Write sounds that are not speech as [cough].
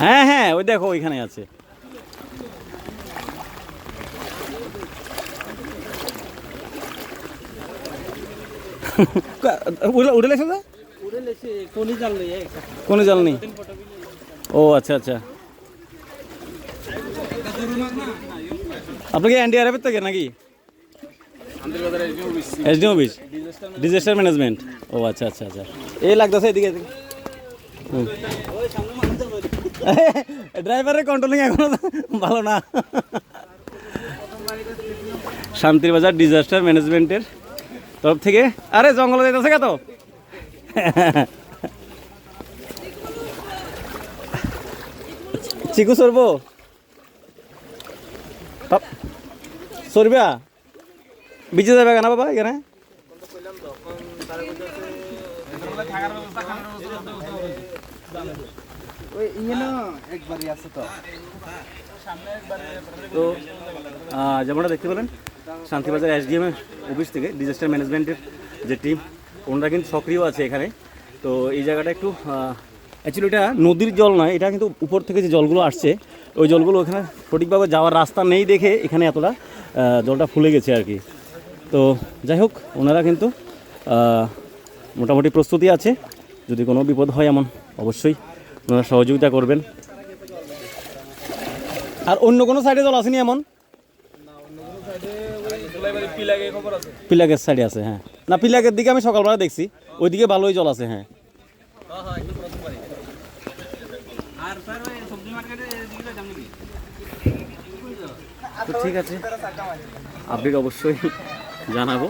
হ্যাঁ হ্যাঁ ওই দেখো ওইখানে আছে। [laughs] উড়ে লেছে তো। কোনো জাল নেই। ও আচ্ছা আচ্ছা। আপনি কি এনডিআরএফের থেকে নাকি? SD office. Disaster management. ও আচ্ছা আচ্ছা আচ্ছা। এই লাগতেছে এদিকে। হুম। ড্রাইভারের কন্ট্রোলিং এখনও ভালো না। শান্তির বাজার ডিজাস্টার ম্যানেজমেন্টের তরফ থেকে। আরে, জঙ্গলে যেতেছে কত চিকু সরবো? সরবা বিচে যাবে কেনা বাবা এখানে? ওই একবারই আছে তো। যেমনটা দেখতে পেলেন শান্তিবাজার এসডিএম অফিস থেকে ডিজাস্টার ম্যানেজমেন্টের যে টিম ওনারা কিন্তু সক্রিয় আছে এখানে। তো এই জায়গাটা একটু অ্যাকচুয়ালি এটা নদীর জল নয় এটা কিন্তু উপর থেকে যে জলগুলো আসছে ওই জলগুলো ওখানে সঠিকভাবে যাওয়ার রাস্তা নেই দেখে এখানে এতটা জলটা ফুলে গেছে আর কি। তো যাই হোক ওনারা কিন্তু মোটামুটি প্রস্তুতি আছে যদি কোনো বিপদ হয় এমন অবশ্যই। ওনারা সহযোগিতা করবেন। আর অন্য কোনো সাইডে জল আসেনি এমন? পিলাকের সাইডে আছে হ্যাঁ। না পিলাকের দিকে আমি সকালবেলা দেখছি। ওইদিকে ভালোই জল আছে হ্যাঁ। তো ঠিক আছে আপডেট অবশ্যই জানাব।